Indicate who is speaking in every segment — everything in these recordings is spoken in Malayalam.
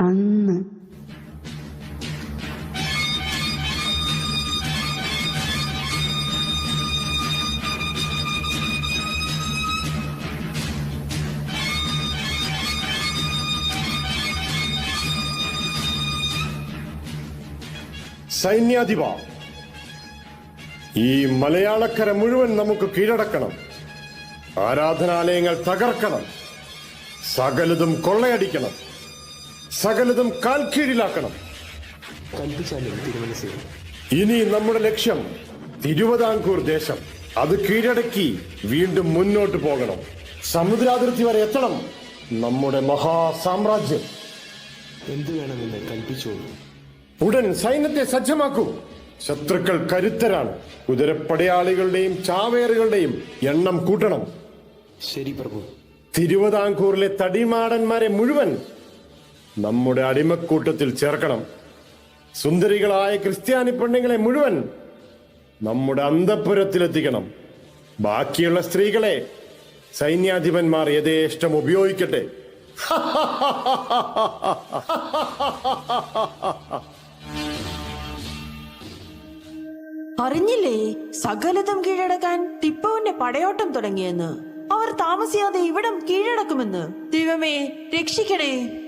Speaker 1: അന്ന്.
Speaker 2: സൈന്യാധിപ ഈ മലയാളക്കര മുഴുവൻ നമുക്ക് കീഴടക്കണം. ആരാധനാലയങ്ങൾ തകർക്കണം. സകലതും കൊള്ളയടിക്കണം. സകലതും
Speaker 3: കാൽക്കീഴിലാക്കണം.
Speaker 2: ഇനി നമ്മുടെ ലക്ഷ്യം തിരുവിതാംകൂർ ദേശം. അത് കീഴടക്കി വീണ്ടും മുന്നോട്ട് പോകണം. സമുദ്രാതിർത്തി വരെ എത്തണം നമ്മുടെ മഹാസാമ്രാജ്യം.
Speaker 3: എന്തു വേണമെന്ന് കൽപ്പിച്ചോളൂ.
Speaker 2: ഉടൻ സൈന്യത്തെ സജ്ജമാക്കൂ. ശത്രുക്കൾ കരുത്തരാണ്. കുതിരപ്പടയാളികളുടെയും ചാവേറുകളുടെയും എണ്ണം കൂട്ടണം.
Speaker 3: ശരി പ്രഭു.
Speaker 2: തിരുവിതാംകൂറിലെ തടിമാടന്മാരെ മുഴുവൻ നമ്മുടെ അടിമക്കൂട്ടത്തിൽ ചേർക്കണം. സുന്ദരികളായ ക്രിസ്ത്യാനി പെണ്ണുങ്ങളെ മുഴുവൻ നമ്മുടെ അന്തപുരത്തിലെത്തിക്കണം. ബാക്കിയുള്ള സ്ത്രീകളെ സൈന്യാധിപന്മാർ യഥേഷ്ടം ഉപയോഗിക്കട്ടെ.
Speaker 4: അറിഞ്ഞില്ലേ സകലതും കീഴടക്കാൻ ടിപ്പുവിന്റെ പടയോട്ടം തുടങ്ങിയെന്ന്? അവർ താമസിയാതെ ഇവിടം കീഴടക്കുമെന്ന്. ദൈവമേ രക്ഷിക്കണേ.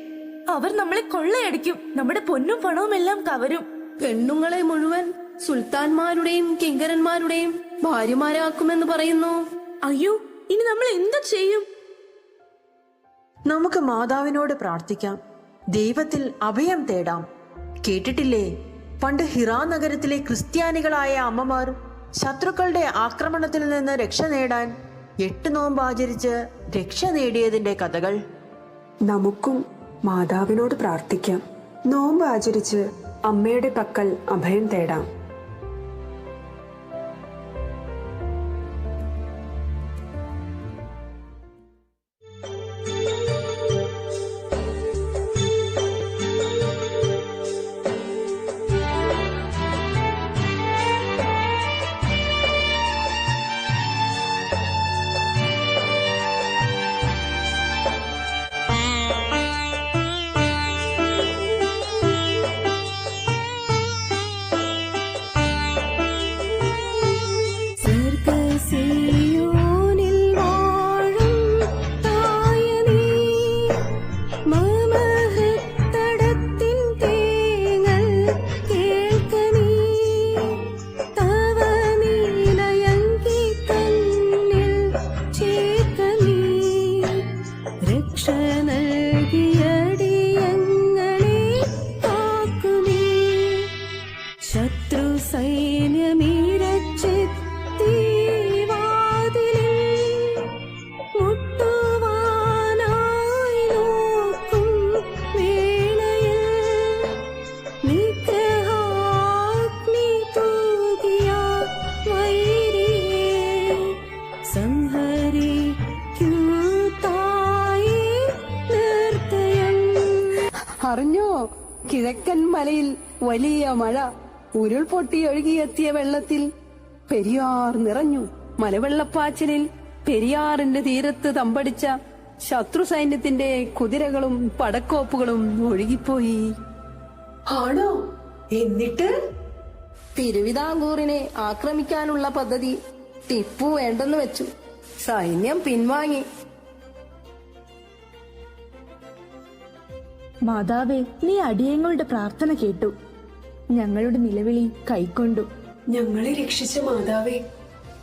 Speaker 5: അവർ നമ്മളെ കൊള്ളയടിക്കും. നമ്മുടെ പൊന്നും പണവും എല്ലാം കവരും.
Speaker 6: പെണ്ണുങ്ങളെ മുഴുവൻ സുൽത്താൻമാരുടെയും കിങ്കരന്മാരുടെയും ഭാര്യമാരാക്കുമെന്ന് പറയുന്നു.
Speaker 5: അയ്യോ ഇനി നമ്മൾ എന്ത് ചെയ്യും?
Speaker 4: നമുക്ക് മാതാവിനോട് പ്രാർത്ഥിക്കാം. ദൈവത്തിൽ അഭയം തേടാം. കേട്ടിട്ടില്ലേ? പണ്ട് ഹിറാ നഗരത്തിലെ ക്രിസ്ത്യാനികളായ അമ്മമാർ ശത്രുക്കളുടെ ആക്രമണത്തിൽ നിന്ന് രക്ഷ നേടാൻ എട്ട് നോമ്പ് ആചരിച്ച് രക്ഷ നേടിയതിന്റെ കഥകൾ.
Speaker 1: നമുക്കും മാതാവിനോട് പ്രാർത്ഥിക്കാം. നോമ്പ് ആചരിച്ച് അമ്മയുടെ പക്കൽ അഭയം തേടാം. മലയിൽ വലിയ മഴ. ഉരുൾപൊട്ടി ഒഴുകിയെത്തിയ വെള്ളത്തിൽ പെരിയാർ നിറഞ്ഞു. മലവെള്ളപ്പാച്ചിലിൽ പെരിയാറിന്റെ തീരത്ത് തമ്പടിച്ച ശത്രു സൈന്യത്തിന്റെ കുതിരകളും പടക്കോപ്പുകളും ഒഴുകിപ്പോയി.
Speaker 6: ആണോ? എന്നിട്ട്? തിരുവിതാംകൂറിനെ ആക്രമിക്കാനുള്ള പദ്ധതി ടിപ്പു വേണ്ടെന്ന് വെച്ചു. സൈന്യം പിൻവാങ്ങി.
Speaker 5: മാതാവേ നീ അടിയങ്ങളുടെ പ്രാർത്ഥന കേട്ടു. ഞങ്ങളുടെ നിലവിളി കൈക്കൊണ്ടു.
Speaker 1: ഞങ്ങളെ രക്ഷിച്ച മാതാവേ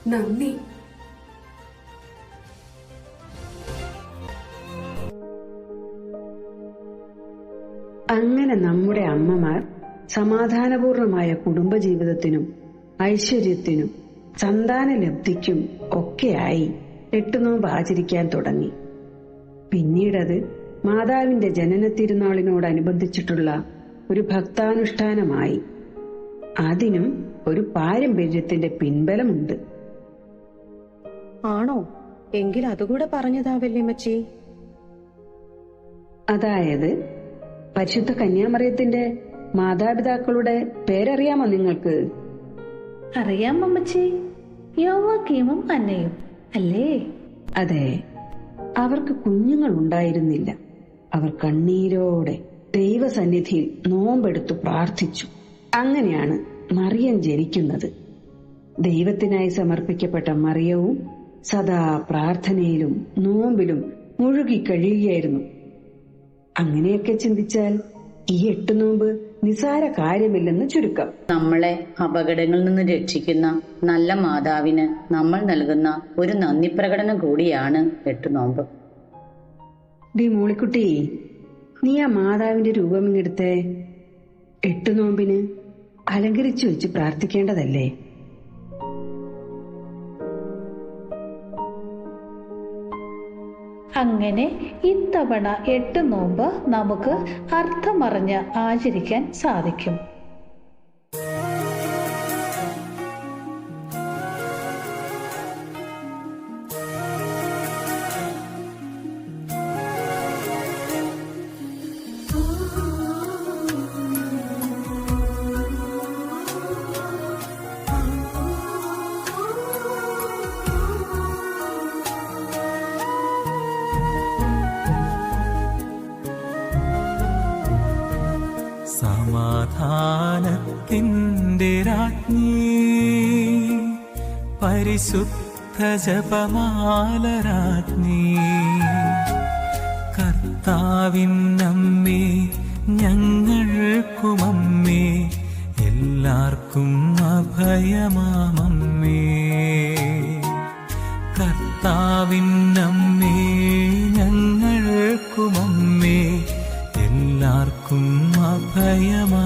Speaker 1: നന്ദി. അങ്ങനെ നമ്മുടെ അമ്മമാർ സമാധാനപൂർണമായ കുടുംബജീവിതത്തിനും ഐശ്വര്യത്തിനും സന്താന ലബ്ധിക്കും ഒക്കെയായി എട്ടുനോമ്പ് ആചരിക്കാൻ തുടങ്ങി. പിന്നീടത് മാതാവിന്റെ ജനന തിരുനാളിനോടനുബന്ധിച്ചിട്ടുള്ള ഒരു ഭക്താനുഷ്ഠാനമായി. അതിനും ഒരു പാരമ്പര്യത്തിന്റെ പിൻബലമുണ്ട്.
Speaker 6: ആണോ? എങ്കിൽ അതുകൂടെ പറഞ്ഞതാവല്ലേ മച്ചി
Speaker 1: അതായത് പരിശുദ്ധ കന്യാമറിയത്തിന്റെ മാതാപിതാക്കളുടെ പേരറിയാമോ നിങ്ങൾക്ക്?
Speaker 5: അറിയാം അമ്മച്ചി. യോവാക്കീമും അന്നയും അല്ലേ?
Speaker 1: അതെ. അവർക്ക് കുഞ്ഞുങ്ങൾ ഉണ്ടായിരുന്നില്ല അവർ കണ്ണീരോടെ
Speaker 7: ദൈവസന്നിധിയിൽ നോമ്പെടുത്തു പ്രാർത്ഥിച്ചു. അങ്ങനെയാണ് മറിയം ജനിക്കുന്നത്. ദൈവത്തിനായി സമർപ്പിക്കപ്പെട്ട മറിയവും സദാ പ്രാർത്ഥനയിലും നോമ്പിലും മുഴുകി കഴിയുകയായിരുന്നു. അങ്ങനെയൊക്കെ ചിന്തിച്ചാൽ ഈ എട്ട് നോമ്പ് നിസാര കാര്യമില്ലെന്ന് ചുരുക്കം.
Speaker 8: നമ്മളെ അപകടങ്ങളിൽ നിന്ന് രക്ഷിക്കുന്ന നല്ല മാതാവിന് നമ്മൾ നൽകുന്ന ഒരു നന്ദി പ്രകടനം കൂടിയാണ് എട്ട് നോമ്പ്.
Speaker 7: ഡി മോളിക്കുട്ടി നീ ആ മാതാവിന്റെ രൂപം ഇങ്ങെടുത്ത് എട്ട് നോമ്പിന് അലങ്കരിച്ചു വെച്ച് പ്രാർത്ഥിക്കേണ്ടതല്ലേ?
Speaker 9: അങ്ങനെ ഇത്തവണ എട്ട് നോമ്പ് നമുക്ക് അർത്ഥമറിഞ്ഞ് ആചരിക്കാൻ സാധിക്കും.
Speaker 10: സമാധാനത്തിന്റെ രാജ്ഞി. പരിശുദ്ധ ജപമാല രാജ്ഞി. കർത്താവിനമ്മേ ഞങ്ങൾക്കുമമ്മേ എല്ലാവർക്കും അഭയമാമമ്മേ. കർത്താവിനമ്മേ ഞങ്ങൾക്കുമമ്മേ എല്ലാവർക്കും അഭയമാ